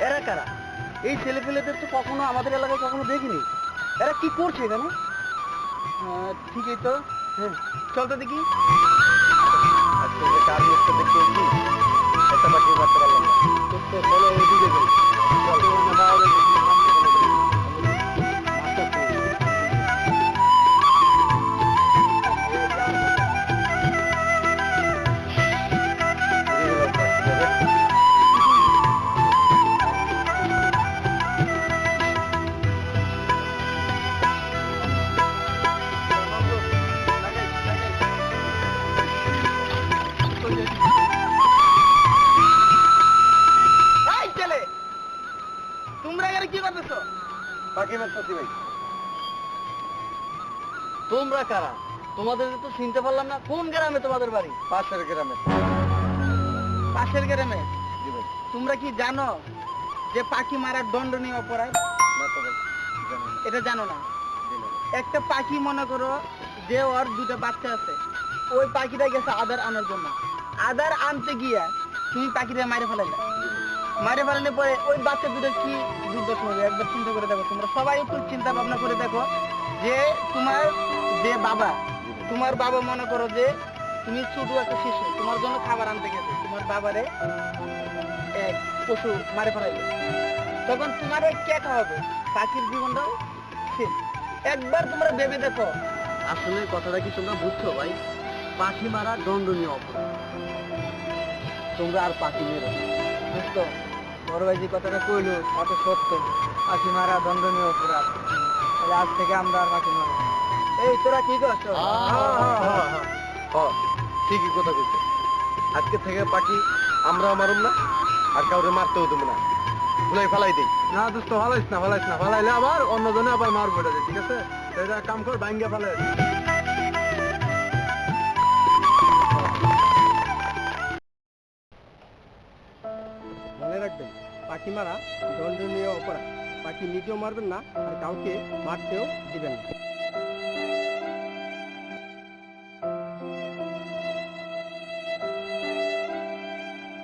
এরা কারা? এই ছেলেপেলেদের তো কখনো আমাদের এলাকায় কখনো দেখিনি। এরা কি করছে এখানে? হ্যাঁ, ঠিকই তো। হ্যাঁ। চলতে দেখি। আচ্ছা, দেখি একটা পাঠিয়ে পারতে পারলাম না। ভাই তোমরা কারা? তোমাদের তো চিনতে পারলাম না কোন গ্রামে তোমাদের বাড়ি? পাশের গ্রামে। পাশের গ্রামে? জি ভাই। তোমরা কি জানো যে পাখি মারার দণ্ডনীয় অপরাধ? এটা জানো না? একটা পাখি মনে করো যে ওর দুটো বাচ্চা আছে। ওই পাখিটা গেছে আদার আনার জন্য। আদার আনতে গিয়ে তুমি পাখিটা মারে ফেলাইলে। মারে ফেলানোর পরে ওই বাচ্চা দুটো কি দুর্দশা হবে? একবার চিন্তা করে দেখো। তোমরা সবাই একটু চিন্তা ভাবনা করে দেখো যে তোমার যে বাবা তোমার বাবা মনে করো যে তুমি ছোট একটা শিশু তোমার জন্য খাবার আনতে গেছে। তোমার বাবারে এক পশু মারে ফেলাইলে। তখন তোমার কে খাওয়াবে? পাখির জীবনটাও শেষ। একবার তোমরা ভেবে দেখো। আসলে কথাটা কি তোমরা বুঝছ ভাই? পাখি মারা দণ্ডনীয় অপরাধ। তোমরা আর পাখি মেরো বুঝতো বড় ভাই যে কথাটা কইলো কত সত্য। পাখি মারা দণ্ডনীয় অপরাধ। তাহলে আজ থেকে আমরা আর পাখি মারো এই তোরা কি করছ ঠিকই কথা কইছে। আজকে থেকে পাখি আমরাও মারুম না আর কাউরে মারতেও দেবো না। ভুলাই ফেলাই দেই। না দোস্ত ভালাইস না ভালাইস না। ভালাইলে আবার অন্যজনে আবার মারবো এটাকে ঠিক আছে? সেটা কাম কর ভাঙ্গে ফেলে রাখবেন পাখি মারা দণ্ডনীয় অপরাধ। পাখি নিজেও মারবেন না আর কাউকে মারতেও দিবেন না।